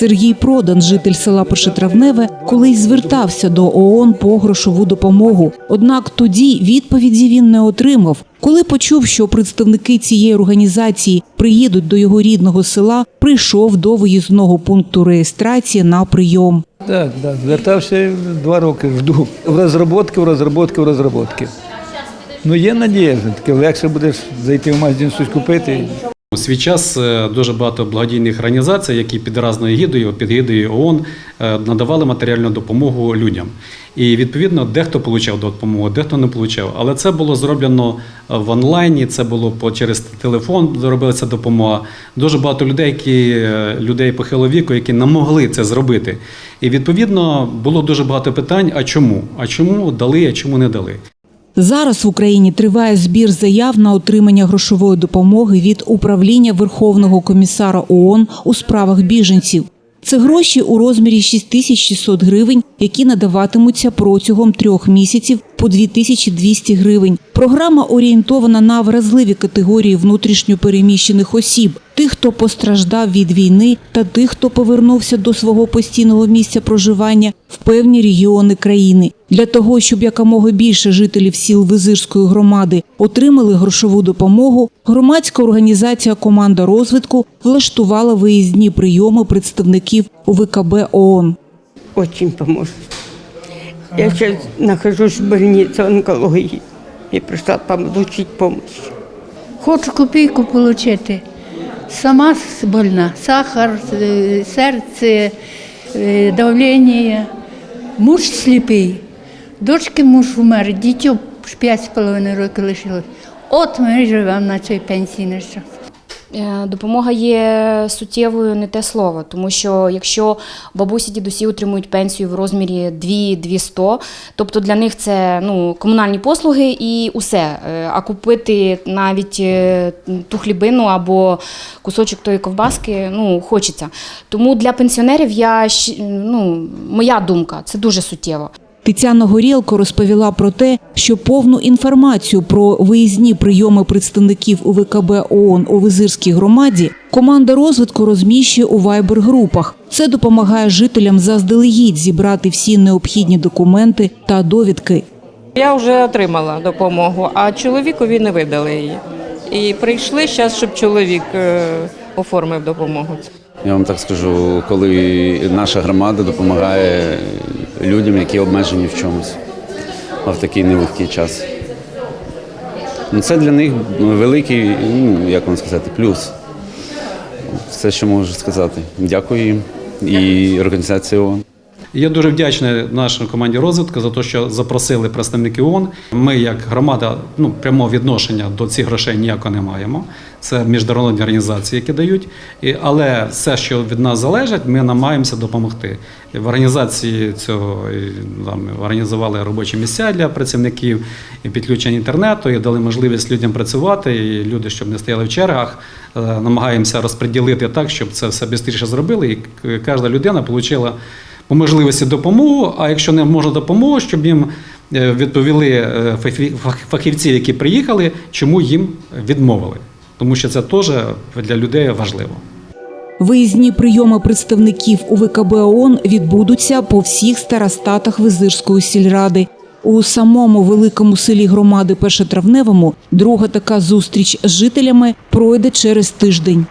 Сергій Продан, житель села Першотравневе, колись звертався до ООН по грошову допомогу. Однак тоді відповіді він не отримав. Коли почув, що представники цієї організації приїдуть до його рідного села, прийшов до виїзного пункту реєстрації на прийом. Так, так, звертався два роки, жду. В розробки, в розробки, в розробки. Ну є надія, таке легше будеш зайти в магазин щось купити. У свій час е, дуже багато благодійних організацій, які під разною гідою, під гідою ООН, е, надавали матеріальну допомогу людям. І відповідно дехто отримав допомогу, дехто не отримав. Але це було зроблено е, в онлайні, це було через телефон. Зробилася допомога. Дуже багато людей, які людей похилого віку, які не могли це зробити. І відповідно було дуже багато питань: а чому? А чому дали, а чому не дали? Зараз в Україні триває збір заяв на отримання грошової допомоги від управління Верховного комісара ООН у справах біженців. Це гроші у розмірі 6600 гривень, які надаватимуться протягом трьох місяців по 2200 гривень. Програма орієнтована на вразливі категорії внутрішньопереміщених осіб, тих, хто постраждав від війни, та тих, хто повернувся до свого постійного місця проживання в певні регіони країни. Для того, щоб якомога більше жителів сіл Визирської громади отримали грошову допомогу, громадська організація Команда розвитку влаштувала виїзні прийоми представників УВКБ ООН. Очень поможет. Я сейчас нахожусь в больнице онкологии и пришла получить помощь. Хочу копійку отримати. Сама больна. Сахар, е, серце, е, давлення. Муж сліпий. Дочки муж вмер, дітей 5,5 років лишилось. От ми живемо на цій пенсії Допомога є суттєвою не те слово, тому що якщо бабусі дідусі отримують пенсію в розмірі 2-200, тобто для них це ну, комунальні послуги і усе. Е, А купити навіть е, ту хлібину або кусочок тої ковбаски ну, хочеться. Тому для пенсіонерів я ну, моя думка, це дуже суттєво. Тетяна Горєлко розповіла про те, що повну інформацію про виїзні прийоми представників УВКБ ООН у Визирській громаді команда розвитку розміщує у вайбер-групах. Це допомагає жителям заздалегідь зібрати всі необхідні документи та довідки. Я вже отримала допомогу, а чоловікові не видали її. І прийшли зараз, щоб чоловік е, оформив допомогу. Я вам так скажу, коли наша громада допомагає людям, які обмежені в чомусь, а в такий нелегкий час. Ну, Це для них великий, ну, як вам сказати, плюс. Все, що можу сказати. Дякую їм і організації ООН. Я дуже вдячний нашій команді розвитку за те, що запросили представників ООН. Ми, як громада, ну прямого відношення до цих грошей ніякого не маємо. Це міжнародні організації, які дають. І, але все, що від нас залежить, ми намагаємося допомогти. В організації цього там, організували робочі місця для працівників і підключення інтернету, і дали можливість людям працювати, і люди, щоб не стояли в чергах, е, намагаємося розподілити так, щоб це все швидше зробили, і кожна людина отримала по можливості допомогу. А якщо не можна допомогу, щоб їм е, відповіли е, фахівці, які приїхали, чому їм відмовили. Тому що це теж для людей важливо. Виїзні прийоми представників УВКБ ООН відбудуться по всіх старостатах Визирської сільради. У самому великому селі громади Першотравневому друга така зустріч з жителями пройде через тиждень.